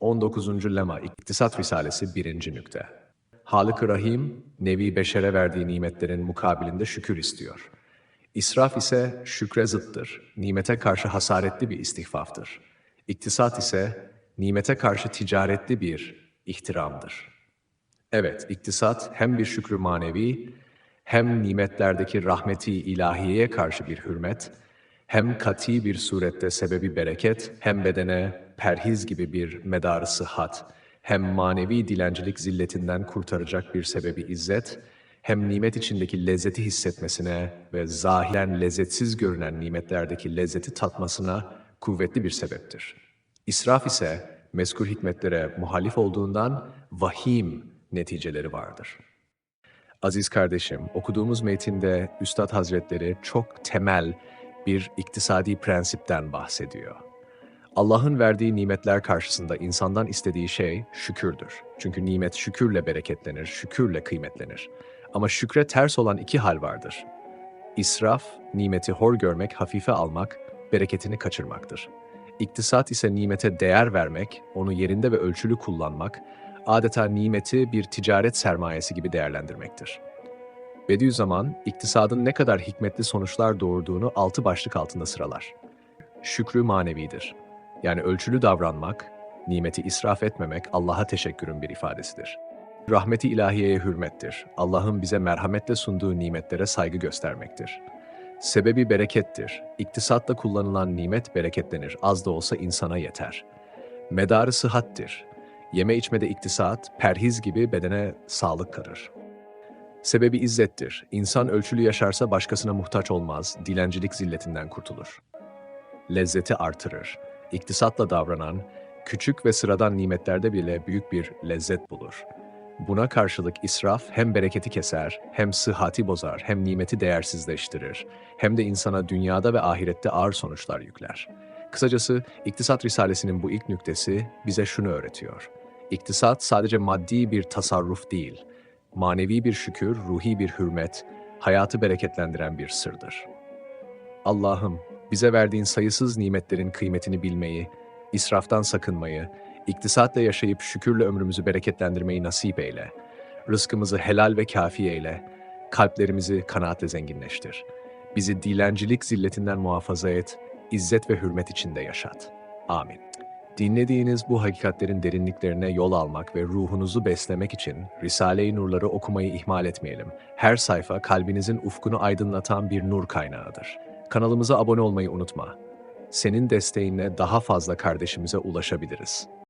19. Lema İktisat Risalesi 1. Nükte Halık-ı Rahim, nevi beşere verdiği nimetlerin mukabilinde şükür istiyor. İsraf ise şükre zıttır, nimete karşı hasaretli bir istihfaftır. İktisat ise nimete karşı ticaretli bir ihtiramdır. Evet, iktisat hem bir şükrü manevi, hem nimetlerdeki rahmeti ilahiyeye karşı bir hürmet, hem kati bir surette sebebi bereket, hem bedene perhiz gibi bir medarı sıhhat, hem manevi dilencilik zilletinden kurtaracak bir sebebi izzet, hem nimet içindeki lezzeti hissetmesine ve zahiren lezzetsiz görünen nimetlerdeki lezzeti tatmasına kuvvetli bir sebeptir. İsraf ise mezkur hikmetlere muhalif olduğundan vahim neticeleri vardır. Aziz kardeşim, okuduğumuz metinde Üstad Hazretleri çok temel bir iktisadi prensipten bahsediyor. Allah'ın verdiği nimetler karşısında insandan istediği şey şükürdür. Çünkü nimet şükürle bereketlenir, şükürle kıymetlenir. Ama şükre ters olan iki hal vardır. İsraf, nimeti hor görmek, hafife almak, bereketini kaçırmaktır. İktisat ise nimete değer vermek, onu yerinde ve ölçülü kullanmak, adeta nimeti bir ticaret sermayesi gibi değerlendirmektir. Bediüzzaman, iktisadın ne kadar hikmetli sonuçlar doğurduğunu altı başlık altında sıralar. Şükrü manevidir. Yani ölçülü davranmak, nimeti israf etmemek Allah'a teşekkürün bir ifadesidir. Rahmeti ilahiyeye hürmettir. Allah'ın bize merhametle sunduğu nimetlere saygı göstermektir. Sebebi berekettir. İktisatla kullanılan nimet bereketlenir. Az da olsa insana yeter. Medarı sıhhattir. Yeme içmede iktisat, perhiz gibi bedene sağlık karır. Sebebi izzettir. İnsan ölçülü yaşarsa başkasına muhtaç olmaz, dilencilik zilletinden kurtulur. Lezzeti artırır. İktisatla davranan, küçük ve sıradan nimetlerde bile büyük bir lezzet bulur. Buna karşılık israf hem bereketi keser, hem sıhhati bozar, hem nimeti değersizleştirir, hem de insana dünyada ve ahirette ağır sonuçlar yükler. Kısacası İktisat Risalesi'nin bu ilk nüktesi bize şunu öğretiyor. İktisat sadece maddi bir tasarruf değil, manevi bir şükür, ruhi bir hürmet, hayatı bereketlendiren bir sırdır. Allah'ım bize verdiğin sayısız nimetlerin kıymetini bilmeyi, israftan sakınmayı, iktisatla yaşayıp şükürle ömrümüzü bereketlendirmeyi nasip eyle. Rızkımızı helal ve kafi eyle, kalplerimizi kanaatle zenginleştir. Bizi dilencilik zilletinden muhafaza et, izzet ve hürmet içinde yaşat. Amin. Dinlediğiniz bu hakikatlerin derinliklerine yol almak ve ruhunuzu beslemek için Risale-i Nurları okumayı ihmal etmeyelim. Her sayfa kalbinizin ufkunu aydınlatan bir nur kaynağıdır. Kanalımıza abone olmayı unutma. Senin desteğinle daha fazla kardeşimize ulaşabiliriz.